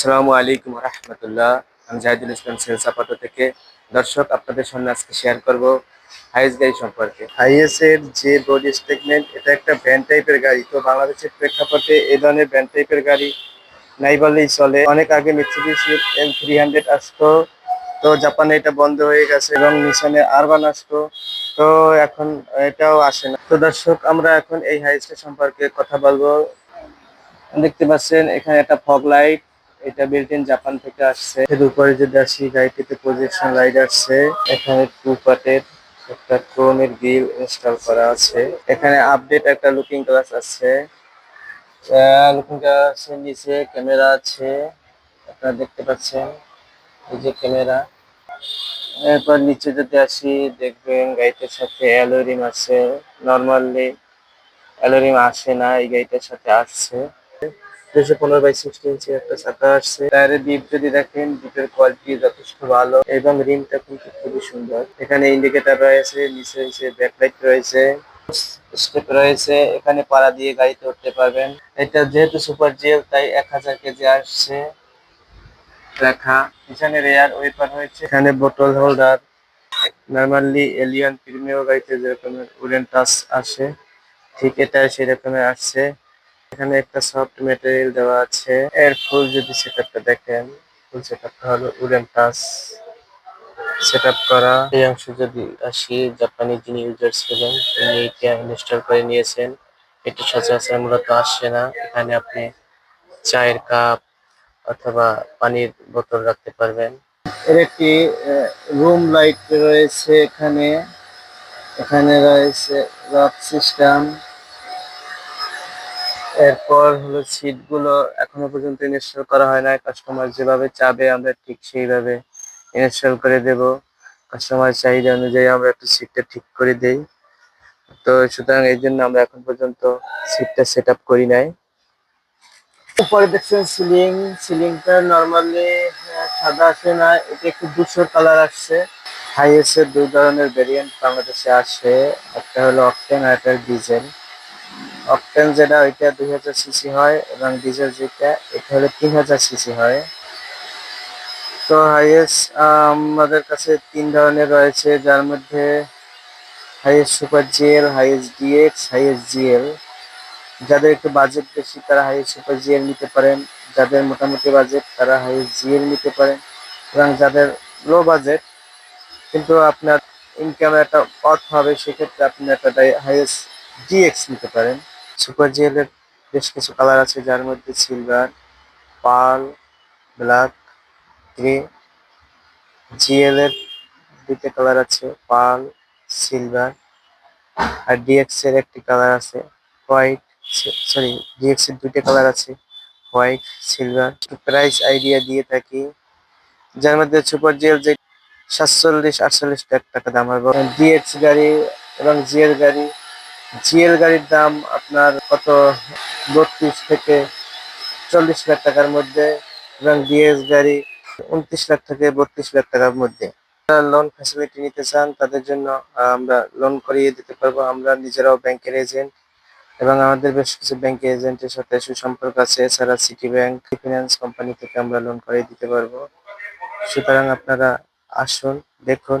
আসসালামু আলাইকুম রহমতুল্লাহ। আমি জাহিদুল ইসলাম সেলস আপাতত থেকে। দর্শক, আপনাদের সামনে আজকে শেয়ার করব হাইস গাড়ি সম্পর্কে। হাইএস এর যে বডি স্টেটমেন্ট, এটা একটা ভ্যান টাইপের গাড়ি। তো বাংলাদেশের প্রেক্ষাপটে এই ধরনের ভ্যান টাইপের গাড়ি নাই বললেই চলে। অনেক আগে মিৎসুবিশি এম থ্রি হান্ড্রেড আসতো। তো জাপানে এটা বন্ধ হয়ে গেছে এবং নিশানে আরবান আসতো। তো এখন এটাও আসে না। তো দর্শক, আমরা এখন এই হাইসটা সম্পর্কে কথা বলব। দেখতে পাচ্ছেন, এখানে একটা ফগ লাইট এটা বিল্ট জাপান থেকে আসছে। এর উপরে যদি আসি গাড়িটিতে প্রজেকশন লাইট আসছে, এখানে টু পার্টের একটা ক্রোমের গ্রিল ইনস্টল করা আছে। এখানে আপডেট একটা লুকিং গ্লাস আছে। লুকিং গ্লাসের নিচে ক্যামেরা আছে। আপনারা দেখতে পাচ্ছেন, এই যে ক্যামেরা এরপর নিচে যদি আসি দেখবেন গাড়িটার সাথে অ্যালোরিম আছে। নর্মালি অ্যালোরিম আসে না, এই গাড়িটার সাথে আসছে। দুশো পনেরো বাই সিক্সটি ইঞ্চি একটা চাকা আসছে। টায়ারের ডিপ যদি দেখেন ডিপের কোয়ালিটি যথেষ্ট ভালো এবং রিমটা কিন্তু খুবই সুন্দর। এখানে ইন্ডিকেটর রয়েছে, নিচে নিচে ব্যাকলাইট রয়েছে স্টেপ রয়েছে। এখানে পাড়া দিয়ে গাড়িতে উঠতে পারবেন। এটা যেহেতু সুপার জিএল তাই এক হাজার কেজি আসছে। লেখা পিছনে রেয়ার ওয়েপার হয়েছে এখানে বোতল হোল্ডার নর্মালি এলিয়ান প্রিমিয়ার গাড়িতে যেরকম উডেন টাচ আসে, ঠিক এটা সেরকমের আসছে। এখানে একটা সফট মেটেরিয়াল দেওয়া আছে। এর ফুল যদি সেটআপটা দেখেন ফুল সেটআপটা হলো উডেন টাচ সেটআপ করা। এই অংশ যদি আসি জাপানি যিনি ইউজার ছিলেন তিনি এটা ইনস্টল করে নিয়েছেন। এটা সচরাচর মূলত আসছে না। এখানে আপনি চায়ের কাপ অথবা পানির বোতল রাখতে পারবেন। এর একটি রুম লাইট রয়েছে এখানে। এখানে রয়েছে লক সিস্টেম এরপর হলো সিটগুলো এখনও পর্যন্ত ইনস্টল করা হয় না কাস্টমার যেভাবে চাবে আমরা ঠিক সেইভাবে ইনস্টল করে দেব। কাস্টমার চাহিদা অনুযায়ী আমরা একটু সিটটা ঠিক করে দেই। তো সুতরাং এই জন্য আমরা এখন পর্যন্ত সিটটা সেট আপ করি নাই। উপরে দেখছেন সিলিং সিলিংটা নর্মালি সাদা আসে না, এটা একটু দুশোর কালার আসছে। হাইয়েস্ট এর দুই ধরনের ভেরিয়েন্ট বাংলাদেশে আসে। একটা হলো অকটেন আর একটা ডিজেল অকটেন যেটা ওইটা দুই হাজার সিসি হয় এবং ডিজেল যেটা, এটা হলো তিন হাজার সিসি হয়। তো হাইয়েস্ট আমাদের কাছে তিন ধরনের রয়েছে, যার মধ্যে highest super GL highest DX highest GL যাদের একটু বাজেট বেশি, তারা হাইয়েস্ট সুপার জিএল নিতে পারেন। যাদের মোটামুটি বাজেট তারা হাইয়েস্ট জিএল নিতে পারেন। এবং যাদের লো বাজেট কিন্তু আপনার ইনকাম একটা অর্থ হবে, সেক্ষেত্রে আপনি একটা হাইয়েস্ট ডিএক্স নিতে পারেন। সুপার জিএল এর বেশ কিছু কালার আছে, যার মধ্যে silver pearl black grey GL এর দুইটা কালার আছে পার্ল সিলভার আর ডিএক্স এর একটি কালার আছে হোয়াইট সরি ডিএক্স এর দুইটা কালার আছে হোয়াইট সিলভার প্রাইস আইডিয়া দিয়ে থাকি, যার মধ্যে সুপার জিএল যে সাতচল্লিশ, আটচল্লিশ টাকা দাম হবে। ডিএক্স গাড়ি এবং জিএল গাড়ি জিএল গাড়ির দাম আপনার কত? বত্রিশ থেকে চল্লিশ লাখ টাকার মধ্যে এবং ডিএক্স গাড়ি উনত্রিশ লাখ থেকে বত্রিশ লাখ টাকার মধ্যে। লোন ফ্যাসিলিটি নিতে চান, তাদের জন্য আমরা লোন করিয়ে দিতে পারব। আমরা নিজেরাও ব্যাংকের এজেন্ট এবং আমাদের বেশ কিছু ব্যাংক এজেন্টের সাথে সুসম্পর্ক আছে। এছাড়া সিটি ব্যাংক ফিনান্স কোম্পানি থেকে আমরা লোন করিয়ে দিতে পারব। সুতরাং আপনারা আসুন, দেখুন।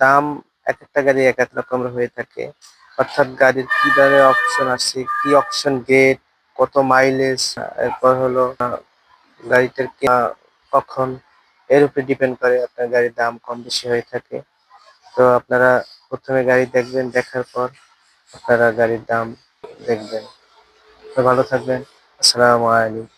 দাম এক একটা গাড়ি এক এক রকম হয়ে থাকে। অর্থাৎ গাড়ির কি ধরনের অপশন আছে, কি অপশন গেট কত মাইলেজ এরপর হলো গাড়িটার কি কখন, এর উপরে ডিপেন্ড করে আপনার গাড়ির দাম কম বেশি হয়ে থাকে। তো আপনারা প্রথমে গাড়ি দেখবেন, দেখার পর আপনারা গাড়ির দাম দেখবেন। তো ভালো থাকবেন। আসসালামু আলাইকুম।